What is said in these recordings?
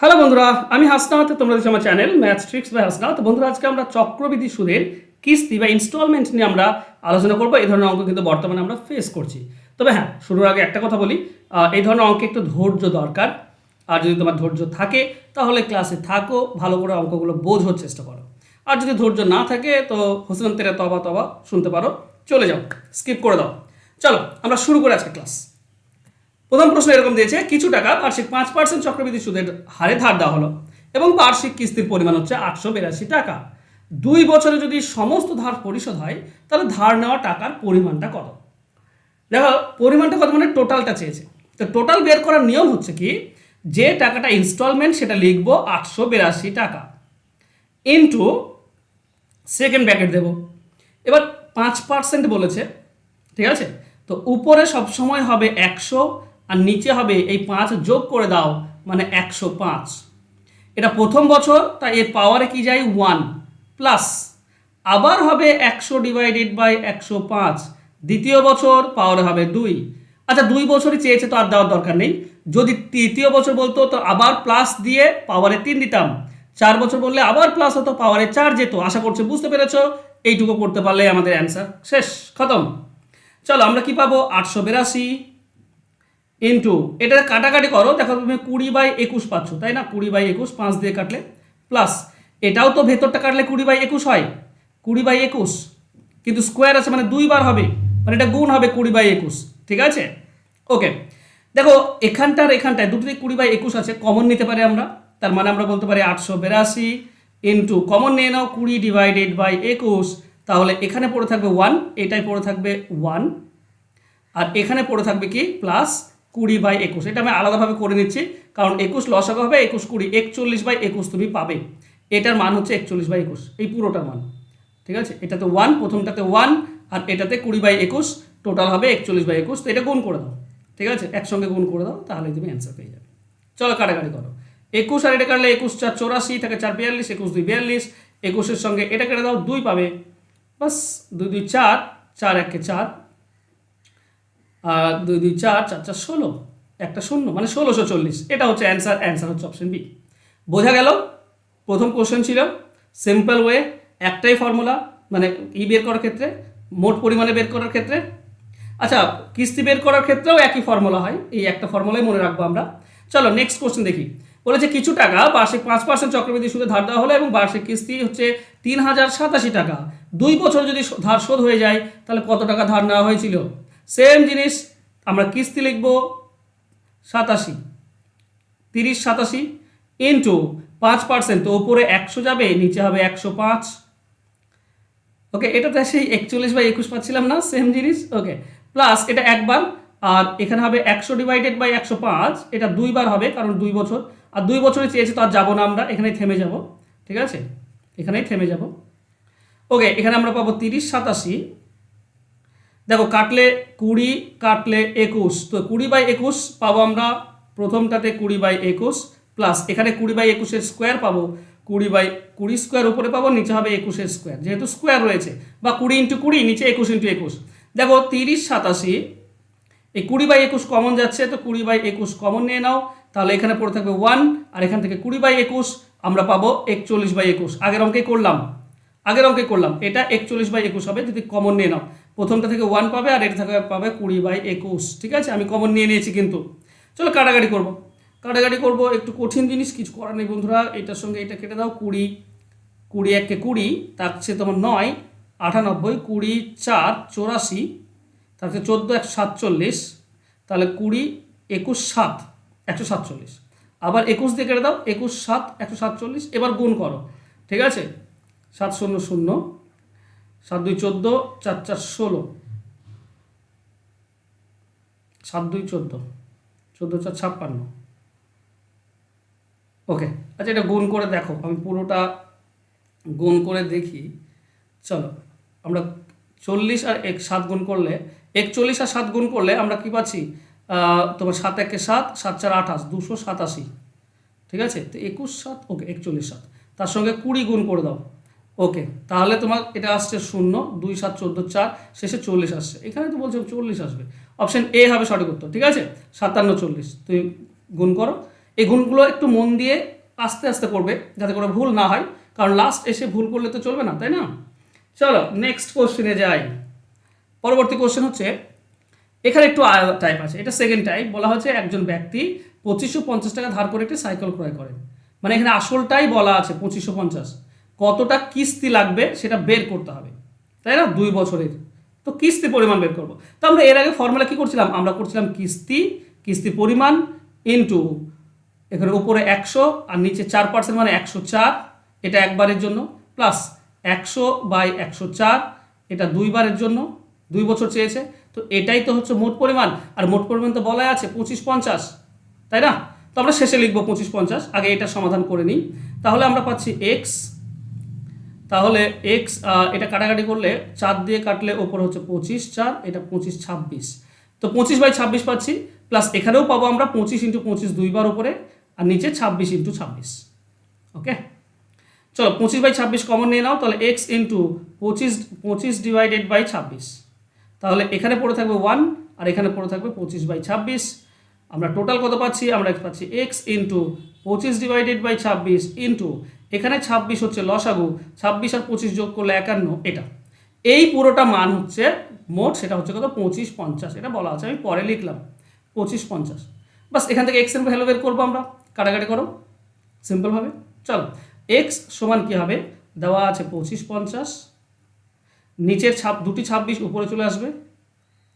Hello বন্ধুরা, আমি হাসনাথ, তোমরা দেখছ আমার channel math tricks by Hasnath. বন্ধুরা, আজকে আমরা চক্রবৃদ্ধি সুদের কিস্তি বা ইনস্টলমেন্ট নিয়ে আমরা আলোচনা করব। এই ধরনের অঙ্ক কিন্তু বর্তমানে আমরা ফেস করছি। তবে হ্যাঁ শুরুর আগে একটা কথা বলি। এই ধরনের অঙ্কে একটু ধৈর্য দরকার। আর যদি তোমার ধৈর্য থাকে, তাহলে ক্লাসে থাকো, ভালো করে অঙ্কগুলো বোঝার চেষ্টা করো। আর যদি ধৈর্য না থাকে, তো হোসেন তেরা তবা তবা শুনতে পারো। চলে যাও স্কিপ করে দাও। চলো, আমরা শুরু করে আজকে ক্লাস প্রথম প্রশ্ন এরকম দিয়েছে, কিছু টাকা বার্ষিক পাঁচ পার্সেন্ট চক্রবৃদ্ধি সুদের হারে ধার দেওয়া হলো এবং বার্ষিক কিস্তির পরিমাণ হচ্ছে আটশো বিরাশি টাকা। দুই বছরে যদি সমস্ত ধার পরিশোধ হয়, তাহলে ধার নেওয়া টাকার পরিমাণটা কত? দেখো, পরিমাণটা কত মানে টোটালটা চেয়েছে। তো টোটাল বের করার নিয়ম হচ্ছে কি, যে টাকাটা ইনস্টলমেন্ট সেটা লিখব আটশো বিরাশি টাকা। ইন্টু সেকেন্ড ব্র্যাকেট দেব। এবার পাঁচ পার্সেন্ট বলেছে, ঠিক আছে? তো উপরে সব সময় হবে একশো আর নিচে হবে এই পাঁচ যোগ করে দাও মানে একশো পাঁচ। এটা প্রথম বছর, তাই এর পাওয়ারে কি যায়? ওয়ান প্লাস আবার হবে একশো ডিভাইডেড বাই একশো পাঁচ। দ্বিতীয় বছর পাওয়ারে হবে দুই। আচ্ছা দুই বছরই চেয়েছে তো আর দেওয়ার দরকার নেই। যদি তৃতীয় বছর বলতো, তো আবার প্লাস দিয়ে পাওয়ারে তিন দিতাম। চার বছর বললে আবার প্লাস হতো পাওয়ারে চার যেত। আশা করছি বুঝতে পেরেছ? এইটুকু করতে পারলে আমাদের অ্যান্সার শেষ, খতম। চলো, আমরা কি পাবো? আটশো বিরাশি। ইন্টু এটা কাটাকাটি করো, দেখো তুমি কুড়ি বাই একুশ পাচ্ছ, তাই না? কুড়ি বাই একুশ, পাঁচ দিয়ে কাটলে প্লাস এটাও তো ভেতরটা কাটলে কুড়ি বাই একুশ হয়। কুড়ি বাই একুশ। কিন্তু স্কোয়ার আছে মানে দুইবার হবে। মানে এটা গুণ হবে কুড়ি বাই একুশ। ঠিক আছে? ওকে দেখো, এখানটার এখানটায় দুটোতেই কুড়ি বাই একুশ আছে কমন নিতে পারি আমরা। তার মানে আমরা বলতে পারি আটশো বিরাশি ইন্টু কমন নিয়ে নাও কুড়ি ডিভাইডেড বাই একুশ। তাহলে এখানে পড়ে থাকবে ওয়ান এটাই পড়ে থাকবে ওয়ান আর এখানে পড়ে থাকবে কি? প্লাস কুড়ি বাই একুশ। এটা আমি আলাদাভাবে করে নিচ্ছি, কারণ একুশ লসাগু হবে একুশ কুড়ি, একচল্লিশ বাই একুশ তুমি পাবে। এটার মান হচ্ছে একচল্লিশ বাই একুশ, এই পুরোটার মান। ঠিক আছে? এটাতে ওয়ান প্রথমটাতে ওয়ান আর এটাতে কুড়ি বাই একুশ টোটাল হবে একচল্লিশ বাই একুশ, তো এটা গুণ করে দাও। ঠিক আছে? একসঙ্গে গুণ করে দাও তাহলে তুমি অ্যান্সার পেয়ে যাবে। চলো কাটাকাটি করো। একুশ আর এটা কাটলে একুশ চার চৌরাশি, থাকে চার বিয়াল্লিশ, একুশ দুই বিয়াল্লিশ, একুশের সঙ্গে এটা কেটে দাও, দুই পাবে। বাস, দুই দুই চার চার একে চার দুই দুই, চার চার চার, ষোলো। একটা শূন্য মানে ষোলোশো চল্লিশ। এটা হচ্ছে অ্যান্সার অ্যান্সার হচ্ছে অপশন বি বোঝা গেল? প্রথম কোশ্চেন ছিল সিম্পল ওয়ে একটাই ফর্মুলা মানে ই বের করার ক্ষেত্রে, মোট পরিমাণে বের করার ক্ষেত্রে। আচ্ছা কিস্তি বের করার ক্ষেত্রেও একই ফর্মুলা হয়, এই একটা ফর্মুলাই মনে রাখব আমরা। চলো নেক্সট কোশ্চেন দেখি। বলেছে, কিছু টাকা বার্ষিক পাঁচ পার্সেন্ট চক্রবৃদ্ধি সুদে ধার দেওয়া হলো এবং বার্ষিক কিস্তি হচ্ছে তিন হাজার সাতাশি টাকা। দুই বছর যদি ধার শোধ হয়ে যায়, তাহলে কত টাকা ধার নেওয়া হয়েছিল? সেম জিনিস, আমরা কিস্তি লিখব সাতাশি। তিরিশ সাতাশি ইন্টু পাঁচ পার্সেন্ট তো ওপরে একশো যাবে, নিচে হবে একশো পাঁচ। ওকে এটাতে সেই একচল্লিশ বাই একুশ পাচ্ছিলাম না সেম জিনিস। ওকে প্লাস এটা একবার, আর এখানে হবে একশো ডিভাইডেড বাই একশো পাঁচ, এটা দুইবার হবে, কারণ দুই বছর। আর দুই বছরে চেয়েছে তো আর যাব না আমরা, এখানেই থেমে যাব। ঠিক আছে? এখানেই থেমে যাব। ওকে এখানে আমরা পাবো তিরিশ সাতাশি। দেখো, কাটলে কুড়ি, কাটলে একুশ। তো কুড়ি বাই একুশ পাবো আমরা প্রথমটাতে কুড়ি বাই একুশ প্লাস এখানে কুড়ি বাই একুশের স্কোয়ার পাবো। কুড়ি বাই কুড়ি স্কোয়ার উপরে পাবো, নিচে হবে একুশের স্কোয়ার যেহেতু স্কোয়ার রয়েছে, বা কুড়ি ইন্টু কুড়ি, নিচে একুশ ইন্টু একুশ। দেখো, তিরিশ সাতাশি, এই কুড়ি বাই একুশ কমন যাচ্ছে, তো কুড়ি বাই একুশ কমন নিয়ে নাও। তাহলে এখানে পড়ে থাকবে ওয়ান আর এখান থেকে কুড়ি বাই একুশ, আমরা পাবো একচল্লিশ বাই একুশ। আগের অঙ্কে করলাম। আগের অঙ্কে করলাম। এটা একচল্লিশ বাই একুশ হবে, যদি কমন নিয়ে নাও। প্রথমটা থেকে ওয়ান পাবে আর এটা থেকে পাবে কুড়ি বাই একুশ, ঠিক আছে? আমি কমন নিয়ে নিয়েছি কিন্তু। চলো কাটাকাটি করব। কাটাকাটি করব, একটু কঠিন জিনিস, কিছু করার নেই বন্ধুরা। এটার সঙ্গে এটা কেটে দাও, কুড়ি কুড়ি এককে কুড়ি, তার চেয়ে তোমার নয়, আটানব্বই, কুড়ি চার, চৌরাশি চেয়ে চোদ্দ একশো সাতচল্লিশ, তাহলে কুড়ি একুশ সাত, একশো সাতচল্লিশ। আবার একুশ দিয়ে কেটে দাও, একুশ সাত, একশো সাতচল্লিশ, এবার গুণ করো, ঠিক আছে? সাত শূন্য শূন্য সাত দুই চোদ্দ, চার চার ষোলো। সাত দুই চোদ্দ চোদ্দ চার ছাপ্পান্ন। ওকে আচ্ছা এটা গুণ করে দেখো, আমি পুরোটা গুণ করে দেখি। চলো, আমরা চল্লিশ আর এক, সাত গুণ করলে, একচল্লিশ আর সাত গুণ করলে আমরা কি পাচ্ছি? তোমার সাত একে সাত সাত চার আঠাশ, দুশো সাতাশি। ঠিক আছে? তো একুশ সাত, ওকে, একচল্লিশ সাত। তার সঙ্গে কুড়ি গুণ করে দাও। ওকে তাহলে তোমার এটা আসছে শূন্য, দুই, সাত, চোদ্দ, চার, শেষে চল্লিশ আসছে। এখানে তো বলছে চল্লিশ আসবে। অপশন এ হবে সঠিক উত্তর, ঠিক আছে? সাতান্ন, চল্লিশ। তুমি গুণ করো। এই গুণগুলো একটু মন দিয়ে আস্তে আস্তে করবে, যাতে করে ভুল না হয়, কারণ লাস্ট এসে ভুল করলে তো চলবে না, তাই না? চলো নেক্সট কোশ্চেনে যাই। পরবর্তী কোশ্চেন হচ্ছে, এখানে একটু টাইপ আছে। এটা সেকেন্ড টাইপ বলা হচ্ছে একজন ব্যক্তি পঁচিশশো পঞ্চাশ টাকা ধার করে একটি সাইকেল ক্রয় করেন। মানে এখানে আসলটাই বলা আছে, পঁচিশশো পঞ্চাশ। কতটা কিস্তি লাগবে সেটা বের করতে হবে। তাই না? দুই বছরের। তো কিস্তি পরিমাণ বের করব। তো আমরা এর আগে ফর্মুলা কী করছিলাম? আমরা করছিলাম কিস্তি কিস্তি পরিমাণ ইন্টু এখানে উপরে একশো আর নিচে চার পার্সেন্ট মানে একশো চার। এটা একবারের জন্য প্লাস একশো বাই একশো চার। এটা দুইবারের জন্য, দুই বছর চেয়েছে। তো এটাই তো হচ্ছে মোট পরিমাণ। আর মোট পরিমাণ তো বলাই আছে পঁচিশ পঞ্চাশ। তাই না? তো আমরা শেষে লিখব পঁচিশ পঞ্চাশ। আগে এটা সমাধান করে নিই। তাহলে আমরা পাচ্ছি এক্স তাহলে এক্স এটা কাটাকাটি করলে চার দিয়ে কাটলে ওপর হচ্ছে পঁচিশ চার, এটা পঁচিশ ছাব্বিশ। তো পঁচিশ বাই ছাব্বিশ পাচ্ছি প্লাস এখানেও পাবো আমরা পঁচিশ ইন্টু পঁচিশ দুইবার উপরে, আর নিচে ছাব্বিশ ইন্টু ছাব্বিশ। ওকে চলো, পঁচিশ বাই ছাব্বিশ কমন নিয়ে নাও, তাহলে এক্স ইন্টু পঁচিশ পঁচিশ ডিভাইডেড বাই ছাব্বিশ। তাহলে এখানে পড়ে থাকবে ওয়ান আর এখানে পড়ে থাকবে পঁচিশ বাই ছাব্বিশ। আমরা টোটাল কত পাচ্ছি? আমরা পাচ্ছি এক্স ইন্টু পঁচিশ ডিভাইডেড বাই ছাব্বিশ ইন্টু এখানে ছাব্বিশ হচ্ছে লসাগু ছাব্বিশ আর পঁচিশ যোগ করলে একান্ন, এটা। এই পুরোটা মান হচ্ছে মোট, সেটা হচ্ছে কত? পঁচিশ পঞ্চাশ, এটা বলা আছে, আমি পরে লিখলাম। পঁচিশ পঞ্চাশ। বাস, এখান থেকে এক্সের ভ্যালু বের করব আমরা। কাটাকাটি করো সিম্পলভাবে চলো এক্স সমান কী হবে? দেওয়া আছে পঁচিশ পঞ্চাশ। নিচের ছাপ দুটি ছাব্বিশ, উপরে চলে আসবে।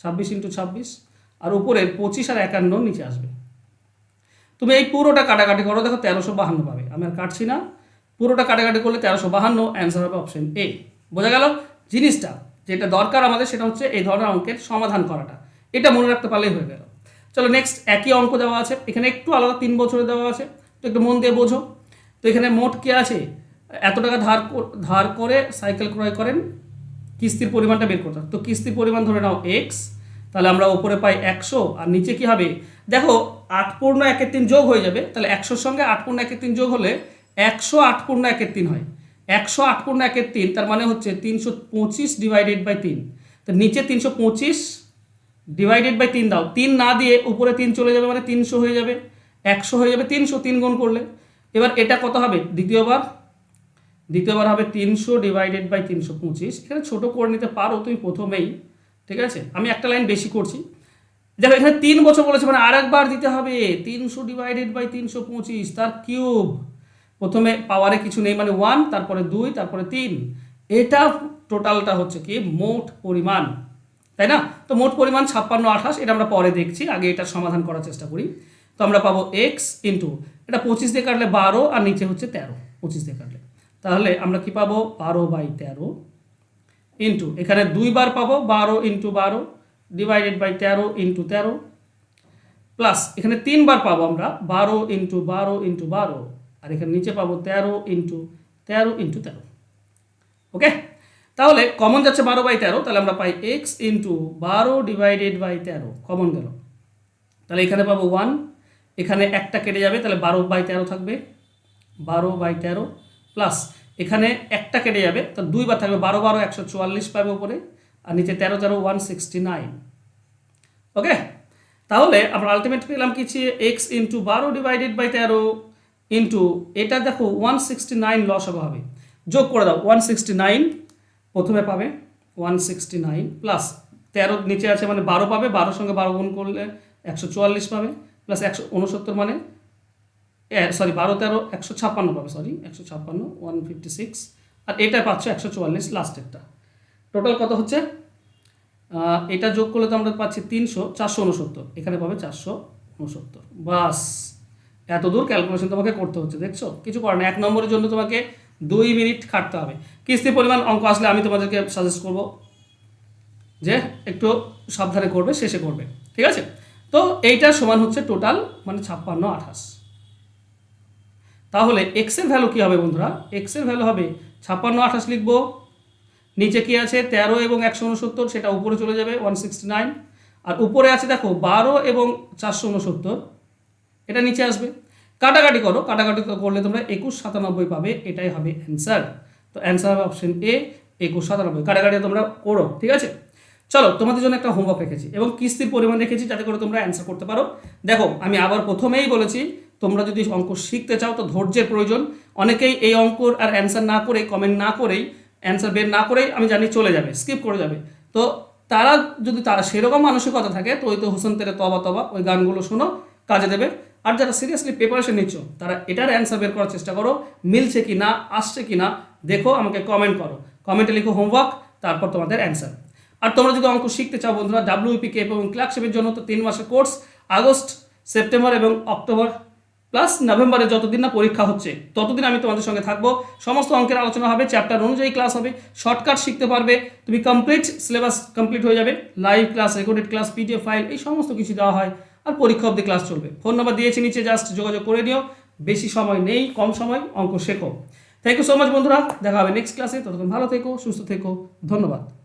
ছাব্বিশ ইন্টু ছাব্বিশ, আর উপরের পঁচিশ আর একান্ন নিচে আসবে। তুমি এই পুরোটা কাটাকাটি করো, দেখো তেরোশো বাহান্ন পাবে। আমি আর কাটছি না। পুরোটা কাটাকাটি করলে তেরোশো বাহান্ন অ্যান্সার হবে অপশন এ বোঝা গেল? জিনিসটা যেটা দরকার আমাদের সেটা হচ্ছে এই ধরনের অঙ্কের সমাধান করাটা। এটা মনে রাখতে পারলেই হয়ে গেল। চলো নেক্সট একই অঙ্ক দেওয়া আছে। এখানে একটু আলাদা তিন বছরে দেওয়া আছে। তো একটু মন দিয়ে বোঝো। তো এখানে মোট কে আছে? এত টাকা ধার ধার করে সাইকেল ক্রয় করেন, কিস্তির পরিমাণটা বের করতে তো কিস্তির পরিমাণ ধরে নাও এক্স তাহলে আমরা ওপরে পাই একশো, আর নিচে কি হবে? দেখো, আট পূর্ণ একের তিন যোগ হয়ে যাবে। তাহলে একশোর সঙ্গে আট পূর্ণ একের তিন যোগ হলে একশো আট পূর্ণ একের তিন হয়। একশো আট পূর্ণ একের তিন, তার মানে হচ্ছে তিনশো পঁচিশ ডিভাইডেড বাই তিন। তো নিচে তিনশো পঁচিশ ডিভাইডেড বাই তিন দাও। তিন না দিয়ে উপরে তিন চলে যাবে মানে তিনশো হয়ে যাবে। একশো হয়ে যাবে, তিনশো তিন গুণ করলে। এবার এটা কত হবে? দ্বিতীয়বার। দ্বিতীয়বার হবে তিনশো ডিভাইডেড বাই তিনশো পঁচিশ। এখানে ছোটো করে নিতে পারো তুমি প্রথমেই, ঠিক আছে? আমি একটা লাইন বেশি করছি। দেখো, এখানে তিন বছর বলেছে মানে আরেকবার দিতে হবে। তিনশো ডিভাইডেড বাই তিনশো পঁচিশ, তার কিউব প্রথমে পাওয়ারে কিছু নেই মানে ওয়ান তারপরে দুই, তারপরে তিন। এটা টোটালটা হচ্ছে কি? মোট পরিমাণ। তাই না? তো মোট পরিমাণ ছাপ্পান্ন আঠাশ, এটা আমরা পরে দেখছি, আগে এটা সমাধান করার চেষ্টা করি। তো আমরা পাবো এক্স ইন্টু এটা পঁচিশ দিয়ে কাটলে বারো, আর নিচে হচ্ছে তেরো, পঁচিশ দিয়ে কাটলে। তাহলে আমরা কি পাবো? বারো বাই তেরো ইন্টু এখানে দুইবার পাবো, বারো ইন্টু বারো ডিভাইডেড বাই তেরো ইন্টু তেরো প্লাস এখানে তিনবার পাবো আমরা, বারো ইন্টু বারো ইন্টু বারো। আর এখানে নিচে পাবো তেরো ইন্টু তেরো ইন্টু তেরো। ওকে তাহলে কমন যাচ্ছে বারো বাই তেরো, তাহলে আমরা পাই এক্স ইন্টু বারো ডিভাইডেড বাই তেরো। কমন গেল। তাহলে এখানে পাবো ওয়ান এখানে একটা কেটে যাবে, তাহলে বারো বাই তেরো থাকবে। বারো বাই তেরো প্লাস এখানে একটা কেটে যাবে তো দুইবার থাকবে বারো বারো, একশো চুয়াল্লিশ পাবে ওপরে আর নিচে তেরো তেরো ওয়ান সিক্সটি নাইন ওকে তাহলে আমরা আলটিমেট পেলাম কি এক্স ইন্টু বারো ডিভাইডেড বাই তেরো ইন্টু এটা দেখো ওয়ান সিক্সটি নাইন লস হবে যোগ করে দাও ওয়ান সিক্সটি নাইন প্রথমে পাবে ওয়ান সিক্সটি নাইন প্লাস তেরো নিচে আছে মানে বারো পাবে, বারোর সঙ্গে বারো গুণ করলে একশো চুয়াল্লিশ পাবে প্লাস একশো উনসত্তর মানে সরি বারো, তেরো, একশো ছাপ্পান্ন পাবে সরি একশো ছাপ্পান্ন ওয়ান ফিফটি সিক্স আর এটা পাচ্ছ একশো চুয়াল্লিশ লাস্টেরটা টোটাল কত হচ্ছে? এটা যোগ করলে তো আমরা পাচ্ছি তিনশো, চারশো উনসত্তর। এখানে পাবে চারশো উনসত্তর। বাস। এত দূর ক্যালকুলেশন তোমাকে করতে হচ্ছে, দেখছ? কিছু করার না এক নম্বরের জন্য তোমাকে দুই মিনিট খাটতে হবে। কিস্তি পরিমাণ অঙ্ক আসলে আমি তোমাদেরকে সাজেস্ট করব যে একটু সাবধানে করবে, শেষে করবে। ঠিক আছে? তো এইটা সমান হচ্ছে টোটাল মানে ছাপ্পান্ন আঠাশ। তাহলে এক্সের ভ্যালু কী হবে বন্ধুরা? এক্সের ভ্যালু হবে ছাপ্পান্ন আঠাশ লিখব। নিচে কি আছে? তেরো এবং একশো উনসত্তর সেটা উপরে চলে যাবে ওয়ান সিক্সটি নাইন আর উপরে আছে দেখো বারো এবং চারশো উনসত্তর এটা নিচে আসবে। কাটাকাটি করো, কাটাকাটি করলে তোমরা একুশ সাতানব্বই পাবে, এটাই হবে অ্যান্সার তো অ্যান্সার হবে অপশন এ একুশ সাতানব্বই। কাটাকাটি তোমরা করো, ঠিক আছে? চলো, তোমাদের জন্য একটা হোমওয়ার্ক রেখেছি এবং কিস্তির পরিমাণ রেখেছি যাতে করে তোমরা অ্যান্সার করতে পারো। দেখো, আমি আবার প্রথমেই বলেছি, তোমরা যদি অঙ্ক শিখতে চাও তো ধৈর্যের প্রয়োজন। অনেকেই এই অঙ্কর আর অ্যান্সার না করে কমেন্ট না করেই অ্যান্সার বের না করেই আমি জানি চলে যাবে স্কিপ করে যাবে। তো তারা, যদি তারা সেরকম মানসিকতা থাকে তো ওই তো হোসেন তেরে তবা তবা, ওই গানগুলো শোনো, কাজে দেবে। আর যারা সিরিয়াসলি প্রিপারেশন নিচ্ছ, তারা এটার অ্যান্সার বের করার চেষ্টা করো, মিলছে কি না, আসছে কি না, দেখো, আমাকে কমেন্ট করো। কমেন্টে লিখো হোমওয়ার্ক তারপর তোমাদের অ্যান্সার আর তোমরা যদি অঙ্ক শিখতে চাও বন্ধুরা ডাব্লিউপি কেপ এবং ক্লার্কশিপের জন্য তো তিন মাসের কোর্স আগস্ট, সেপ্টেম্বর এবং অক্টোবর প্লাস নভেম্বরে যতদিন না পরীক্ষা হচ্ছে, ততদিন আমি তোমাদের সঙ্গে থাকব। সমস্ত অঙ্কের আলোচনা হবে চ্যাপ্টার অনুযায়ী ক্লাস হবে শর্টকাট শিখতে পারবে, তুমি কমপ্লিট সিলেবাস কমপ্লিট হয়ে যাবে live class recorded class PDF file এই সমস্ত কিছু দেওয়া হয়। আর পরীক্ষা অব্দি ক্লাস চলবে। ফোন নাম্বার দিয়েছি নিচে জাস্ট যোগাযোগ করে নিও। বেশি সময় নেই, কম সময় অঙ্ক শেখো। থ্যাংক ইউ সো মাচ বন্ধুরা, দেখা হবে নেক্সট ক্লাসে ততক্ষণ ভালো থেকো, সুস্থ থেকো। ধন্যবাদ।